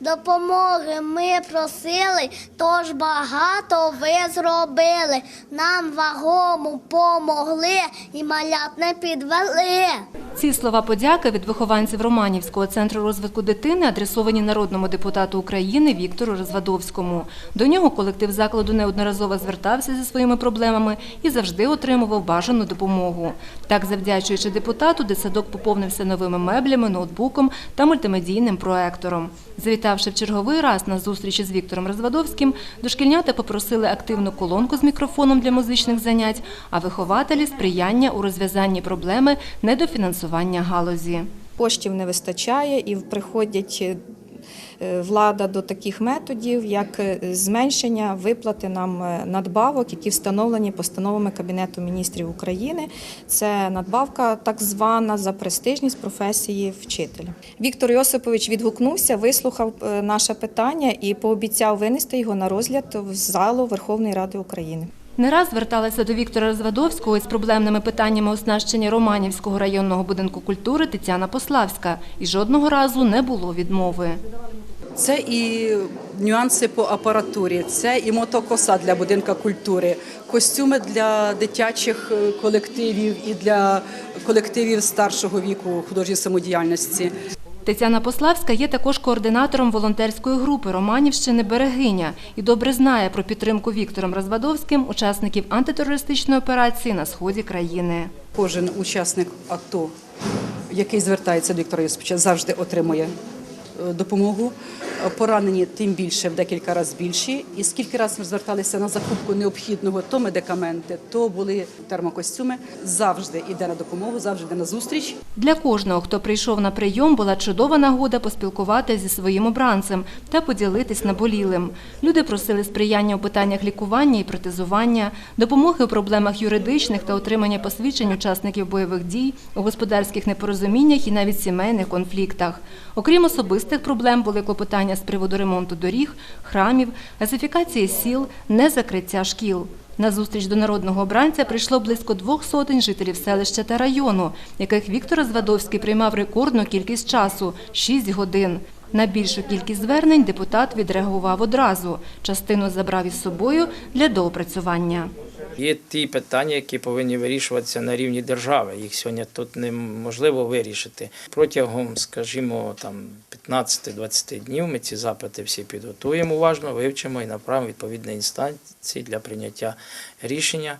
Допомоги ми просили, тож багато ви зробили. Нам вагому помогли і малят не підвели. Ці слова подяки від вихованців Романівського центру розвитку дитини адресовані народному депутату України Віктору Розвадовському. До нього колектив закладу неодноразово звертався зі своїми проблемами і завжди отримував бажану допомогу. Так, завдячуючи депутату, дитсадок поповнився новими меблями, ноутбуком та мультимедійним проектором. Завітавши в черговий раз на зустрічі з Віктором Розвадовським, дошкільнята попросили активну колонку з мікрофоном для музичних занять, а вихователі сприяння у розв'язанні проблеми недофінансування галузі. Коштів не вистачає і приходять е, влада до таких методів, як е, зменшення виплати нам е, надбавок, які встановлені постановами Кабінету міністрів України. Це надбавка так звана за престижність професії вчителя. Віктор Йосипович відгукнувся, вислухав е, наше питання і пообіцяв винести його на розгляд в залу Верховної Ради України. Не раз зверталася до Віктора Розвадовського із проблемними питаннями оснащення Романівського районного будинку культури Тетяна Пославська. І жодного разу не було відмови. Це і нюанси по апаратурі, це і мотокоса для будинка культури, костюми для дитячих е, колективів і для колективів старшого віку художньої самодіяльності. Тетяна Пославська є також координатором волонтерської групи Романівщини Берегиня і добре знає про підтримку Віктором Розвадовським учасників антитерористичної операції на сході країни. Кожен учасник АТО, який звертається до Віктора Йосиповича, завжди отримує е, допомогу. Поранені тим більше в декілька разів більші. І скільки разів ми зверталися на закупку необхідного, то медикаменти, то були термокостюми. Завжди йде на допомогу, завжди йде на зустріч. Для кожного, хто прийшов на прийом, була чудова нагода поспілкуватися зі своїм обранцем та поділитись наболілим. Люди просили сприяння у питаннях лікування і протезування, допомоги у проблемах юридичних та отримання посвідчень учасників бойових дій, у господарських непорозуміннях і навіть сімейних конфліктах. Окрім особистих проблем, були клопотання з приводу ремонту доріг, храмів, газифікації сіл, незакриття шкіл. На зустріч до народного обранця прийшло близько двох сотень жителів селища та району, яких Віктор Звадовський приймав рекордну кількість часу – 6 годин. На більшу кількість звернень депутат відреагував одразу. Частину забрав із собою для доопрацювання. Є ті питання, які повинні вирішуватися на рівні держави. Їх сьогодні тут неможливо вирішити. Протягом, скажімо, там 15-20 днів ми ці запити всі підготуємо уважно, вивчимо і направимо відповідні інстанції для прийняття рішення.